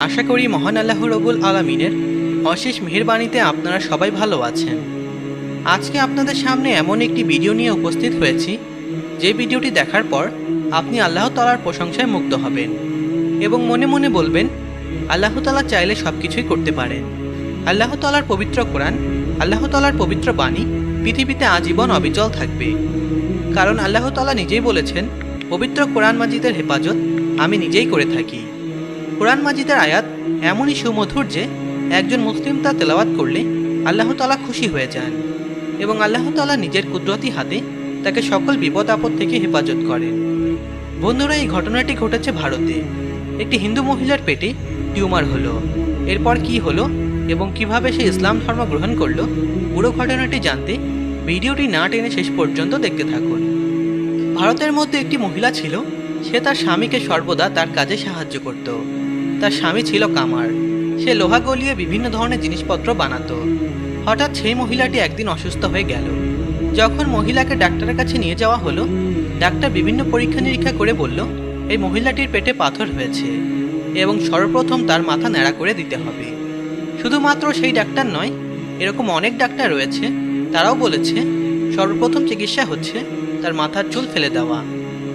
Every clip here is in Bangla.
আশা করি মহান আল্লাহ রবুল আলমিনের অশেষ মেহেরবাণীতে আপনারা সবাই ভালো আছেন। আজকে আপনাদের সামনে এমন একটি ভিডিও নিয়ে উপস্থিত হয়েছি, যে ভিডিওটি দেখার পর আপনি আল্লাহ তালার প্রশংসায় মুগ্ধ হবেন এবং মনে মনে বলবেন, আল্লাহ তালা চাইলে সব কিছুই করতে পারেন। আল্লাহ তালার পবিত্র কোরআন, আল্লাহ তালার পবিত্র বাণী পৃথিবীতে আজীবন অবিচল থাকবে। কারণ আল্লাহ তালা নিজেই বলেছেন, পবিত্র কোরআন মাজিদের হেফাজত আমি নিজেই করে থাকি। কোরআন মাজিদের আয়াত এমনই সুমধুর যে একজন মুসলিম তা তেলাওয়াত করলে আল্লাহ তালা খুশি হয়ে যান এবং আল্লাহ তালা নিজের কুদরতি হাতে তাকে সকল বিপদ আপদ থেকে হেফাজত করেন। বন্ধুরা, এই ঘটনাটি ঘটেছে ভারতে। একটি হিন্দু মহিলার পেটে টিউমার হলো। এরপর কি হলো এবং কীভাবে সে ইসলাম ধর্ম গ্রহণ করল, পুরো ঘটনাটি জানতে ভিডিওটি না টেনে শেষ পর্যন্ত দেখতে থাকুন। ভারতের মধ্যে একটি মহিলা ছিল, সে তার স্বামীকে সর্বদা তার কাজে সাহায্য করত। তার স্বামী ছিল কামার। সে লোহা গলিয়ে বিভিন্ন ধরনের জিনিসপত্র বানাতো। হঠাৎ সেই মহিলাটি একদিন অসুস্থ হয়ে গেল। যখন মহিলাকে ডাক্তারের কাছে নিয়ে যাওয়া হলো, ডাক্তার বিভিন্ন পরীক্ষা নিরীক্ষা করে বলল, এই মহিলাটির পেটে পাথর হয়েছে এবং সর্বপ্রথম তার মাথা ন্যাড়া করে দিতে হবে। শুধুমাত্র সেই ডাক্তার নয়, এরকম অনেক ডাক্তার রয়েছে, তারাও বলেছে, সর্বপ্রথম চিকিৎসা হচ্ছে তার মাথার চুল ফেলে দেওয়া।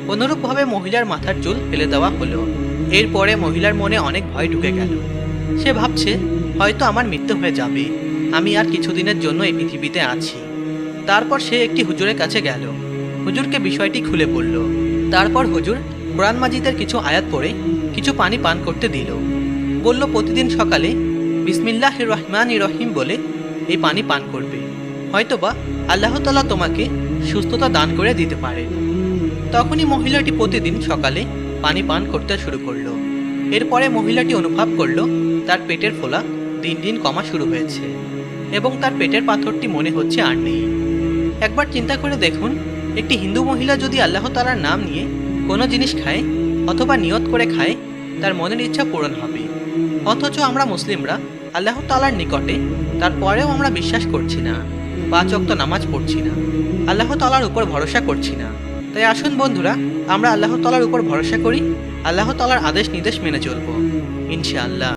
অনুরূপভাবে মহিলার মাথার চুল ফেলে দেওয়া হলো। এরপরে মহিলার মনে অনেক ভয় ঢুকে গেল। সে ভাবছে, হয়তো আমার মৃত্যু হয়ে যাবে। আমি আর কিছুদিনের জন্য এই পৃথিবীতে আছি। তারপর সে একটি হুজুরের কাছে গেল। হুজুরকে বিষয়টি খুলে বলল। তারপর হুজুর কোরআন মাজিদের কিছু আয়াত পড়ে কিছু পানি পান করতে দিল। বলল, প্রতিদিন সকালে বিসমিল্লাহ রহমান রহিম বলে এই পানি পান করবে। হয়তোবা আল্লাহ তালা তোমাকে সুস্থতা দান করে দিতে পারে তখনই মহিলাটি প্রতিদিন সকালে পানি পান করতে শুরু করল। এরপরে মহিলাটি অনুভব করল, তার পেটের ফোলা দিন দিন কমা শুরু হয়েছে এবং তার পেটের পাথরটি মনে হচ্ছে আর নেই। একবার চিন্তা করে দেখুন, একটি হিন্দু মহিলা যদি আল্লাহ তালার নাম নিয়ে কোনো জিনিস খায় অথবা নিয়ত করে খায়, তার মনের ইচ্ছা পূরণ হবে। অথচ আমরা মুসলিমরা আল্লাহ তালার নিকটে তারপরেও আমরা বিশ্বাস করছি না, পাঁচ অক্ত নামাজ পড়ছি না, আল্লাহ তালার উপর ভরসা করছি না। তাই আসুন বন্ধুরা, আমরা আল্লাহ তালার উপর ভরসা করি, আল্লাহ তালার আদেশ নির্দেশ মেনে চলব, ইনশাআল্লাহ।